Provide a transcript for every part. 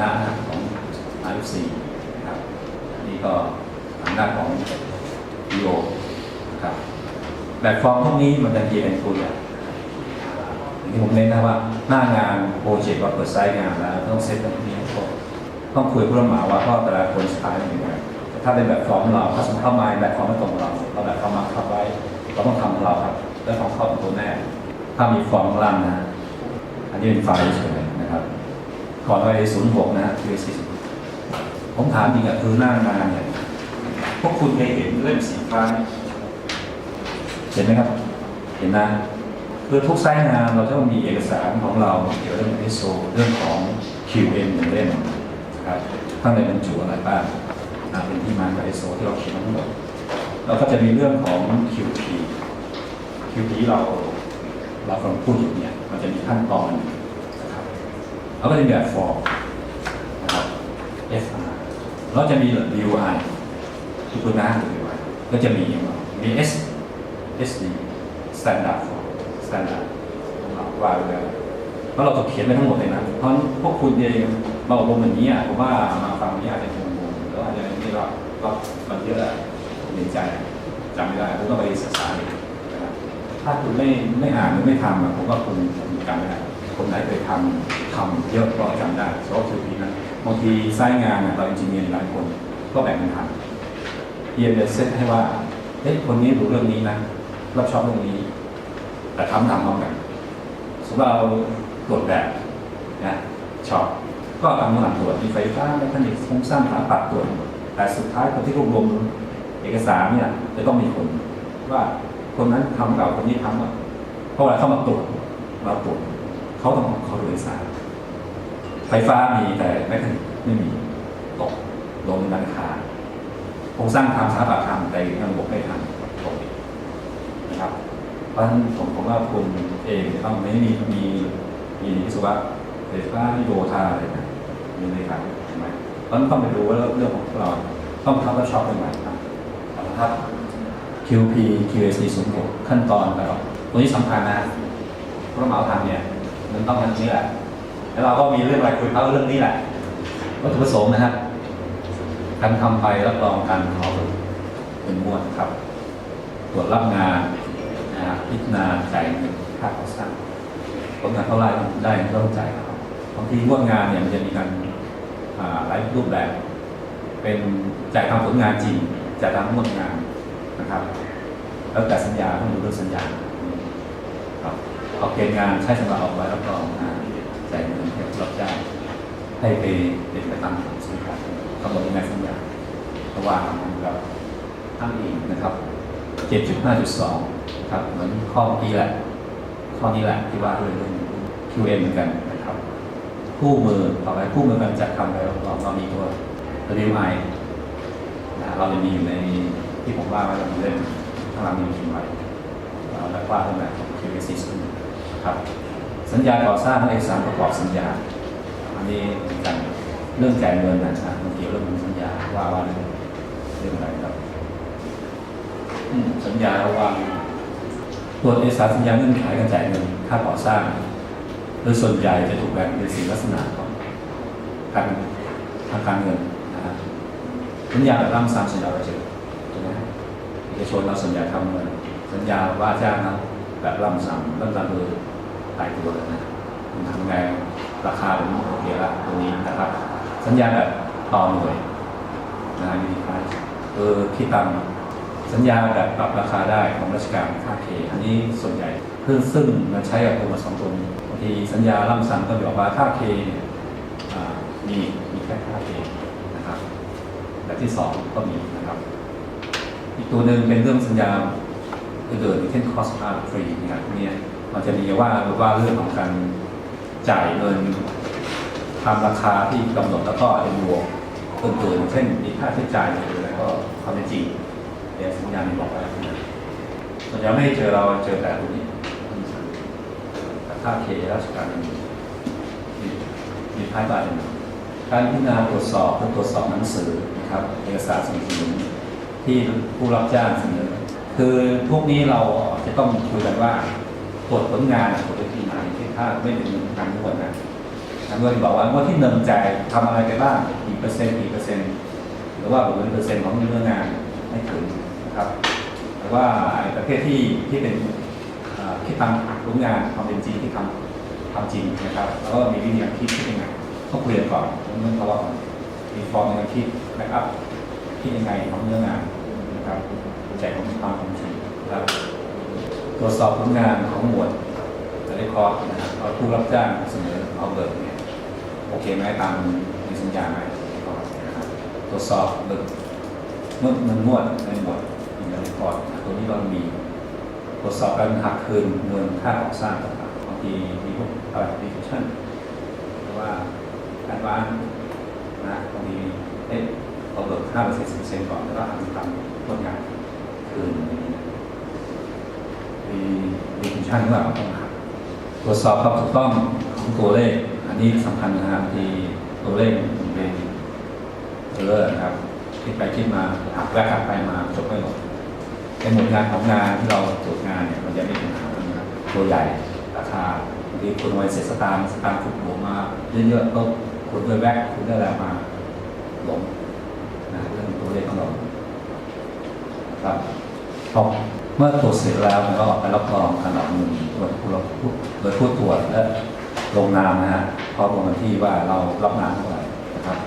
ฐานะของ RFC นะครับนี่ก็ฐานของ VO นะครับแบบฟอร์มพวกนี้มันจะเรียนตัวอย่างอย่างที่ผมเน้นนะว่าหน้างานโปรเจกต์ว่าเปิดไซต์งานแล้วต้องเซตตรงนี้ให้ครบต้องคุยกับผู้รับเหมาว่าเพราะแต่ละคนสไตล์เป็นยังไงถ้าเป็นแบบฟอร์มของเราถ้าสมมติเข้ามาแบบฟอร์มไม่ตรงเราเราแบบเข้ามาเข้าไว้เราต้องทำของเราครับแล้วของเข้าเป็นตัวแน่ถ้ามีฟอร์มล่างนะอันนี้เป็นไฟล์ เฉยๆนะครับก่อนไป06นะฮะ QC ผมถามจริงอะคือหน้างานเนี่ยพวกคุณเคยเห็นเล่มสีฟ้าเห็นไหมครับ เห็นนะคือทุกไซต์งานเราจะต้องมีเอกสารของเราเกี่ยวกับเรื่อง ISO เรื่องของ QM หนึ่งเล่มนะครับข้างในบรรจุอะไรบ้างเป็นที่มาของ ISO ที่เราเขียนทั้งหมดแล้วก็จะมีเรื่องของ QP QP เราเรากำลังพูดอยู่เนี่ยมันจะมีขั้นตอน แล้วก็จะมีแบบฟอร์มนะครับ FR แล้วจะมี UI ทุกคนนะ DUI ก็จะมีมี S SD Standard Form Standard ของเราว่าไว้แล้วแล้วเราต้องเขียนไปทั้งหมดเลยนะ เพราะพวกคุณเองมาอบรมอย่างนี้อะผมว่ามาฟังนี้อาจจะงงๆแล้วอาจจะนี่เราก็มันเยอะอะเห็นใจจำไม่ได้ผมต้องไปศึกษาเองนะครับถ้าคุณไม่ไม่อ่านหรือไม่ทำอะผมว่าคุณจำไม่ได้ คนไหนเคยทำทำเยอะก็จำได้เพราะคือปีนั้นบางทีไซต์งานเราเอนจิเนียร์หลายคนก็แบ่งกันทำเพียงแต่เซตให้ว่าเฮ้ยคนนี้รู้เรื่องนี้นะรับชอบเรื่องนี้ แต่ทำทำพร้อมกันสมมติเราตรวจแบบนะชอบก็ทำหลังตรวจมีไฟฟ้าแมคานิกส์โครงสร้างสถาปัตย์ตรวจแต่สุดท้ายคนที่รวบรวมเอกสารเนี่ยจะต้องมีคนว่าคนนั้นทำเก่าคนนี้ทำอะเพราะเวลาเข้ามาตรวจเราตรวจ เขาต้องเขาดูเอกสารไฟฟ้ามีแต่แมคานิกไม่มีตกลงดันคาโครงสร้างทำสถาปัตย์ทำแต่ระบบไม่ทำตกนะครับ เพราะฉะนั้นผมผมว่าคุณเองต้องไม่มีมีมีวิศวะไฟฟ้าวิโยธาอะไรนะมีในการใช่ไหมเพราะฉะนั้นต้องไปดูว่าเรื่องของเราต้องทำว่าช็อปเป็นไงครับนะครับ QP QSC 0 6ขั้นตอนแล้วตัวนี้สำคัญนะผู้รับเหมาทำเนี่ย มันต้องอันนี้แหละแล้วเราก็มีเรื่องอะไรคุยเขาเรื่องนี้แหละวัตถุประสงค์นะครับการทำไปรับรองการขอเป็นมวลครับ ตรวจรับงานนะพิจารณาจ่ายเงินค่าก่อสร้างผลงานเท่าไรได้ก็ต้องจ่ายเขาบางทีงวดงานเนี่ยมันจะมีการหลายรูปแบบ เป็นจ่ายตามผลงานจริงจ่ายตามงวดงานนะครับ แล้วแต่สัญญาต้องดูเรื่องสัญญาครับ ออกเกณฑ์งานใช้สำหรับออกไว้รับรองงานจ่ายเงินให้ผู้รับจ้างให้ไปเป็นไปตามสัญญากำหนดในสัญญาเพราะว่ามันกับอ้างอิงนะครับ 7.5.2 ครับ เหมือนข้อเมื่อกี้แหละ ข้อนี้แหละที่ว่าด้วยเรื่อง QM เหมือนกันนะครับ คู่มือต่อไปคู่มือการจัดทำไปเราเรามีตัว WI นะเราจะมีอยู่ในที่ผมว่าไว้เรามีเล่มข้างหลังมีเขียนไว้แล้วก็ว่าเรื่องแบบ QSC นะ ครับสัญญาก่อสร้างและเอกสารประกอบสัญญา อันนี้เหมือนกันเรื่องจ่ายเงินนะครับมันเกี่ยวเรื่องของสัญญาว่าว่าเรื่องอะไรครับสัญญาระหว่างตัวเอกสารสัญญาเงื่อนไขการจ่ายเงินค่าก่อสร้างโดยส่วนใหญ่จะถูกแบ่งเป็นสี่ลักษณะของการทางการเงินนะครับสัญญาแบบร่ำซ้ำสัญญาระเจิดถูกไหมเอกชนเราสัญญาทำเงินสัญญาว่าจ้างเราแบบร่ำซ้ำร่ำซ้ำคื อตายตัวเลยนะทำไงราคาผมโอเคละตรงนี้นะครับ สัญญาแบบต่อหน่วยนะยูนิคายคือคิดตามสัญญาแบบปรับราคาได้ของราชการค่าเคอันนี้ส่วนใหญ่เพื่อซึ่งมันใช้กับตัวมาสองตัวนี้บางทีสัญญาล่ำสันก็บอกว่าค่าเคเนี่ยอ่ามีมีแค่ค่าเคนะครับแบบที่สองก็มีนะครับ อีกตัวหนึ่งเป็นเรื่องสัญญาอื่นๆเช่น cost part free นะครับเนี่ย มันจะมีว่าว่าเรื่องของการจ่ายเงินตามราคาที่กำหนดแล้วก็เป็นบวกอื่นๆเช่นมีค่าใช้จ่ายหรืออะไรก็ความเป็นจริงเดี๋ยวสัญญาณบอกไว้นะสัญญาไม่เจอเราเจอแต่ตรงนี้ค่าเคราชการมีมีท้ายบาทหนึ่งการพิจารณาตรวจสอบเพื่อตรวจสอบหนังสือนะครับนะครับเอกสารสนับสนุนที่ผู้รับจ้างเสนอคือพวกนี้เราจะต้องคุยกันว่า ตรวจผลงานตรวจวิธีไหนที่ถ้าไม่เป็นทางนวดนะทางนวดที่บอกว่างวดที่หนึ่งจ่ายทำอะไรไปบ้างกี่เปอร์เซ็นต์กี่เปอร์เซ็นต์หรือว่าหรือเปอร์เซ็นต์ของเนื้องานให้ถึงนะครับหรือว่าประเภทที่ที่เป็นที่ทำผลงานความเป็นจริงที่ทำทำจริงนะครับ แล้วก็มีวิธีการคิดคิดยังไงต้องคุยกันก่อนเรื่องทะเลาะกันมีฟอร์มในการคิดนะครับคิดยังไงของเนื้องานนะครับใจของความเป็นจริงนะครับ ตรวจสอบผลงานของหมวดเรคคอร์ดนะครับเอาผู้รับจ้างเสนอเอาเบิกเนี่ยโอเคไหมตามในสัญญาไหมนะครับตรวจสอบเบิกเมื่อเงินงวดในหมวดเรคคอร์ดตัวนี้เรามีตรวจสอบการหักคืนเงินค่าก่อสร้างต่างๆบางทีมีพวกอะไรดิจิชันหรือว่าการบ้านนะบางทีเอ๊ะเราเบิกห้าเปอร์เซ็นต์สิบเปอร์เซ็นต์ก่อนแล้วก็ทำทำผลงานคืน อย่างนี้นะมีมีคุณชั่นว่าต้องหักตรวจสอบความถูกต้องของตัวเลข อันนี้สำคัญนะครับที่ตัวเลขมันเป็นเออร์นะครับคิดไปคิดมาหักแรกหักไปมาจบไม่หมดในหมวดงานของงานที่เราตรวจงานเนี่ยมันจะไม่เป็นปัญหานะครับตัวใหญ่ราคาบางทีคุณไว้เสร็จสตางค์สตางค์ขุดหัวมาเยอะๆก็คุณด้วยแวกคุณด้วยอะไรมาหลงนะเรื่องตัวเลขของเราครับพอ เมื่อตรวจเสร็จแล้วมันก็ไปรับรองการออกเงินโดยผู้รับโดยผู้ตรวจและลงนามนะฮะพร้อมลงบันที่ว่าเรารับงานเท่าไหร่นะครับ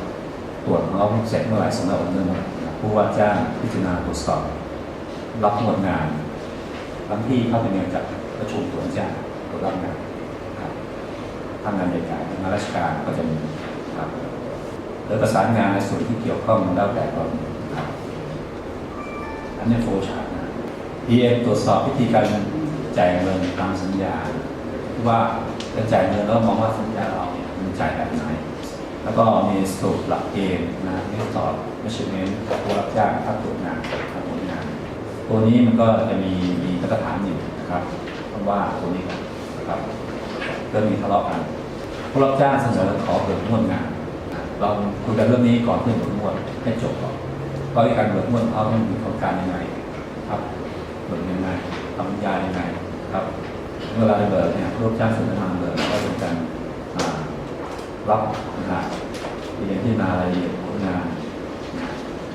ตรวจของเราเสร็จเมื่อไหร่สำหรับออกเงินเมื่อไหร่นะครับผู้ว่าจ้างพิจารณาตรวจสอบ รับหมดงานทั้งที่เข้าไปในจัดประชุมตรวจจ้างตรวจรับงานครับทำงานใหญ่ๆงานราชการก็จะมีครับหรือประสานงานในส่วนที่เกี่ยวข้องแล้วแต่กรณีนะครับอันนี้โฟล์ชาร์ PM ตรวจสอบวิธีการจ่ายเงินตามสัญญา ว่าจะจ่ายเงินแล้วมองว่าสัญญาเราเนี่ยมันจ่ายแบบไหน แล้วก็มีสรุปหลักเกณฑ์นะเรื่องสอบไม่ใช่เน้นผู้รับจ้างถ้าตรวจงานถ้าตรวจงาน ตัวนี้มันก็จะมีมีมาตรฐานอยู่นะครับเพราะว่าตัวนี้นะครับเริ่มมีทะเลาะกันผู้รับจ้างเสนอขอเบิกงวดงานเราคุยกันเรื่องนี้ก่อนที่อเบิกงวดให้จบก่อนเพราการเบิกงวดเขาต้องมีโครงการยังไงครับ เบิกยังไงทำยายังไงครับเวลาเบิกเนี่ยผู้รับจ้างเสนอมาเบิกก็เป็นการรับนะฮะเรียนที่นารายละเอียดของาน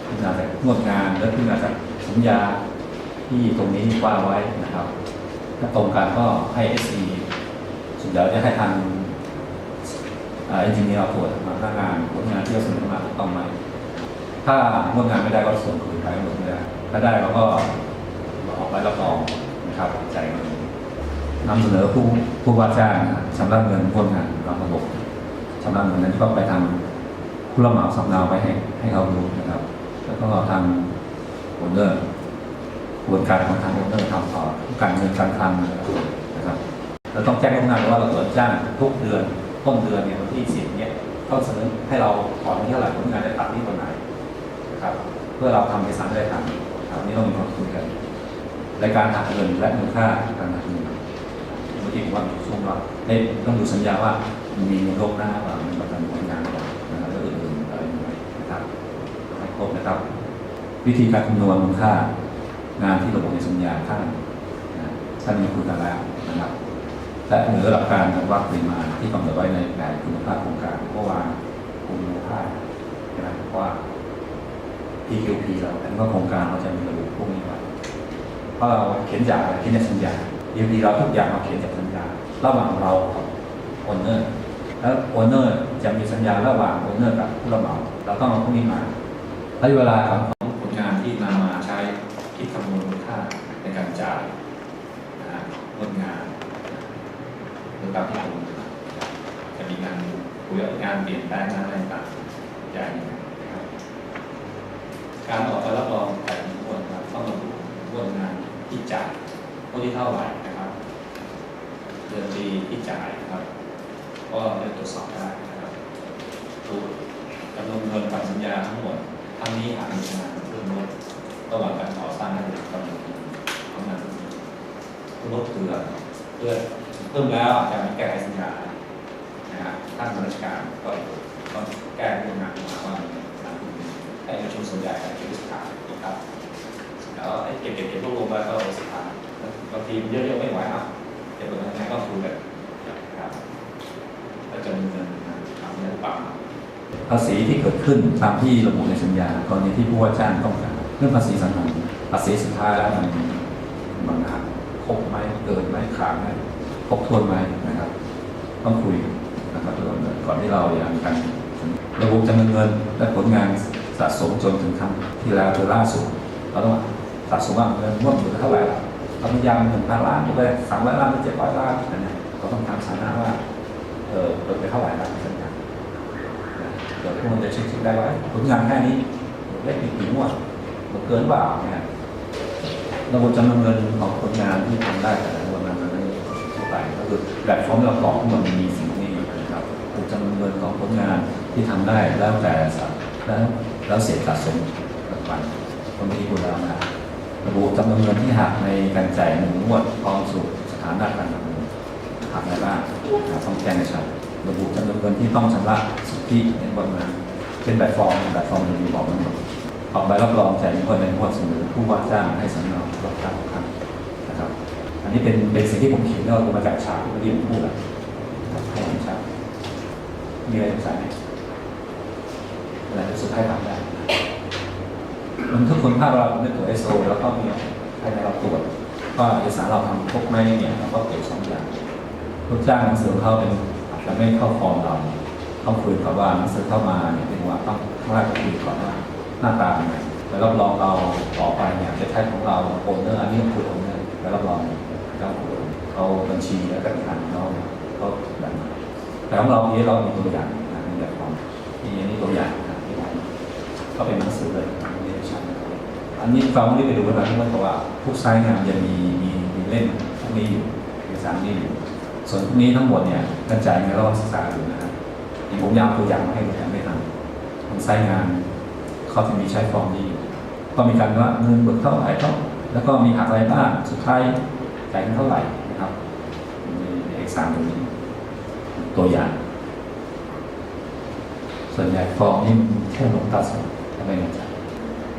พิจารณาจากงวดงานและพิจารณาจากสัญญาที่ตรงนี้ว่าไว้นะครับ ถ้าตรงกันก็ให้ SE สุดแล้วจะให้ทางอ่าจริงๆเราตรวจมาถ้างานผลงานที่เราเสนอมาถูกต้องไหมถ้างวดงานไม่ได้ก็ส่งคืนไปหมดไม่ได้ถ้าได้เราก็ ออกใบรับรองนะครับจ่ายเงินนำเสนอผู้ผู้ว่าจ้างนะครับชำระเงินงวดงานตามระบบชำระเงินนั้นก็ไปทำผู้รับเหมาสำเนาไปให้ให้เขาดูนะครับ แล้วก็ทางโอนเนอร์กระบวนการของทางโอนเนอร์ทำต่อการเงินการคลังนะครับเราต้องแจ้งล่วงหน้าว่าเราตรวจจ้างทุกเดือนต้นเดือนเนี่ยวันที่สิบเนี่ยต้องเสนอให้เราถอนเท่าไหร่ผลงานได้ตัดที่ตัวไหนนะครับ เพื่อเราทำเอกสารได้ทันครับนี่ต้องมีความคุยกัน รายการหักเงินและมูลค่าการหักเงินเมื่อกี้ผมว่ามีช่วงว่าเอ้ต้องดูสัญญาว่ามีเงินลงหน้าว่ามันประกันผลงานก่อนนะครับแล้วอื่นๆอะไรยังไงนะครับให้ครบนะครับ วิธีการคำนวณมูลค่างานที่ระบุในสัญญาท่านท่านมีคุยกันแล้วนะครับและเหนือหลักการวัดปริมาณที่กำหนดไว้ในแผนคุณภาพโครงการเมื่อวานคุณภาพใช่ไหมเพราะว่า PQP เราแต่ว่าโครงการเราจะมีระบุพวกนี้ไว้ ราะเราเขียนจากอะไรเขียนจากสัญญา PQP เราทุกอย่างเราเขียนจากสัญญาระหว่างเรากับโอนเนอร์แล้วโอนเนอร์จะมีสัญญาระหว่างโอนเนอร์กับผู้รับเหมาเราต้องเอาพวกนี้มาระยะเวลาของผลงานที่นำมาใช้คิดคำนวณมูลค่าในการจ่ายนะฮะผลงานหรือตามที่ผมจะมีงานคุยงานเปลี่ยนแปลงงานอะไรต่างๆใหญ่การออกไปรับรองแต่ละคนครับต้องระบุวันงานที่จ่ายวันที่ เท่าไหร่นะครับ เดือนปีที่จ่ายนะครับ ก็จะตรวจสอบได้นะครับดูจำนวนเงินตามสัญญาทั้งหมดทั้งนี้หากมีงานเพิ่มลดระหว่างการก่อสร้างและกำหนดของงานลดเกลือเพื่อเพิ่มแล้วอาจจะมีแก้ไขสัญญานะฮะท่านราชการก็ก็แก้เรื่องงานมาว่ามีงานที่มีให้ประชุมส่วนใหญ่เป็นสุดท้ายนะครับแล้วเก็บเก็บเก็บรวบรวมไว้ก็เอาสุดท้าย บางทีเยอะๆไม่ไหวอะเก็บไว้ยังไงก็คุยกันครับแล้วจะมีเงินทำเงินปรับภาษีที่เกิดขึ้นตามที่ระบุในสัญญากรณีที่ผู้ว่าจ้างต้องการเรื่องภาษีสังหาภาษีสุดท้ายแล้วมันมันหักครบไหมเกินไหมขาดไหมครบถ้วนไหมนะครับ ต้องคุยนะครับก่อนที่เราจะทำกันระบบจำนวนเงินและผลงานสะสมจนถึงครั้งที่แล้วคือล่าสุดเราต้องสะสมว่าเงินงวดอยู่เท่าไหร่ เราพยายามหนึ่งพันล้านไปสามร้อยล้านไปเจ็ดร้อยล้านอันเนี้ยเราต้องทำสานะว่าเออเปิดไปเท่าไหร่ละสัญญาเดี๋ยวพวกมันจะเช็คได้ว่าผลงานแค่นี้เล็กอีกกี่งวดมันเกินเปล่าเนี่ยระบบจำนวนเงินของผลงานที่ทำได้แต่ละงวดนั้นมันไม่เท่าไหร่ก็คือแบบฟอร์มเรากรอกมันมีสิ่งนี้อยู่นะครับจำนวนเงินของผลงานที่ทำได้แล้วแต่แล้วแล้วเศษสะสมปัจจุบันคนที่คุณแล้วนะ ระบุจำนวนเงินที่หักในการจ่ายหนึ่งงวดพร้อมสู่สถานะการดำเนินหักอะไรบ้างต้องแจ้งให้ชัดระบุจำนวนเงินที่ต้องชำระสุทธิในวันนั้นเป็นแบบฟอร์มแบบฟอร์มมันมีบอกไว้หมดออกใบรับรองจ่ายเงินในงวดเสมอผู้ว่าจ้างให้สำเนารับจ้างทุกครั้งนะครับ อันนี้เป็นเป็นสิ่งที่ผมเขียนแล้วมาจากฉากที่ผมพูดอะนะครับให้เห็นชัดมีอะไรสงสัยไหมอะไรสุดท้ายทำได้ มันทุกคนภาพเราในตัวเอสโอแล้วก็มีภายในเราตรวจว่าเอกสารเราทำครบไหมเนี่ยเราก็เก็บสองอย่างลูกจ้างหนังสือเข้าเป็นอาจจะไม่เข้าฟอร์มเราต้องคุยกับว่าหนังสือเข้ามาเนี่ยเป็นว่าต้องข้างแรกคุยก่อนว่าหน้าตาเป็นไงแล้วรับรองเราต่อไปเนี่ยจะใช้ของเราโอนเนอร์อันนี้คือโอนเนอร์แล้วรับรองเราเอาบัญชีแล้วก็ทางเราก็แบบแต่ของเราเนี้เรามีตัวอย่างนะมีแบบฟอร์มมีอันนี้ตัวอย่างนะที่ผมก็เป็นหนังสือเลย อันนี้ฟังไม่ได้ไปดูแล้วนะเพราะว่าทุกไซต์งานจะมีมีมีเล่มพวกนี้อยู่เอกสารนี้อยู่ ส่วนพวกนี้ทั้งหมดเนี่ยกระจายในระหว่างศึกษาอยู่นะครับที่ผมยากเอาตัวอย่างมาให้ดูแต่ไม่ทันทางไซต์งานเขาจะมีใช้ฟอร์มนี้อยู่ก็มีการว่าเงินเบิกเท่าไหร่เท่าแล้วก็มีหักอะไรบ้างสุดท้ายจ่ายเงินเท่าไหร่นะครับมีเอกสารตรงนี้ตัวอย่าง ส่วนใหญ่ฟอร์มนี่แค่ลงตัดสินทำไมไม่จ่าย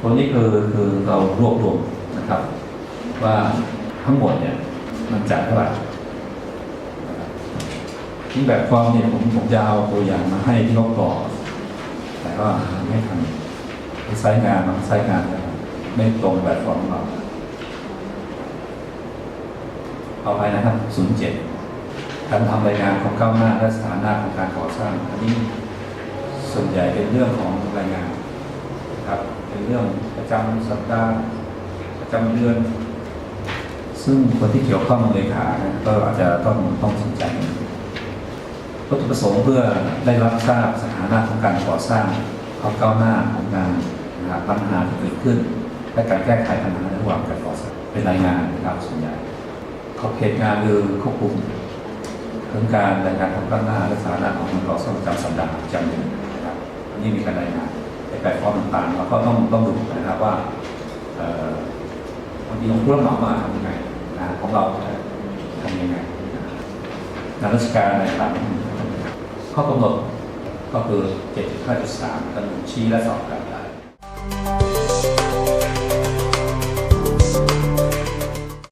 ตัวนี้คือคือเรารวบรวมนะครับ ว่าทั้งหมดเนี่ยมันจ่ายเท่าไหร่ที่แบบฟอร์มเนี่ยผมผมจะเอาตัวอย่างมาให้ที่เขากรอแต่ว่าไม่ทันไซต์งานบางไซต์งานไม่ตรงแบบฟอร์มเราเอาไปนะครับ07การทำรายงานของก้าวหน้าและสถานะของการก่อสร้างอันนี้ส่วนใหญ่เป็นเรื่องของรายงานครับ เป็นเรื่องประจำสัปดาห์ประจำเดือน ซึ่งคนที่เกี่ยวข้องเลขาเนี่ยก็อาจจะต้องต้องสนใจวัตถุประสงค์เพื่อได้รับทราบสถานะของการก่อสร้างความก้าวหน้าของงานนะครับปัญหาที่เกิดขึ้น และการแก้ไขปัญหาในระหว่างการก่อสร้างเป็นรายงานนะครับส่วนใหญ่ขอบเขตงานคือควบคุมถึงการรายงานความก้าวหน้าและสถานะของการก่อสร้างประจำสัปดาห์ประจำเดือนนะครับอันนี้มีการรายงาน ในแปลอมต่างๆเราก็ต้องต้องดูนะครับว่าบางทีของผู้รับเหมามาทำยังไงนะของเราทำยังไงงานราชการในต่างข้อกำหนดก็คือ 7.5.3กำหนดชี้และสอบกันได้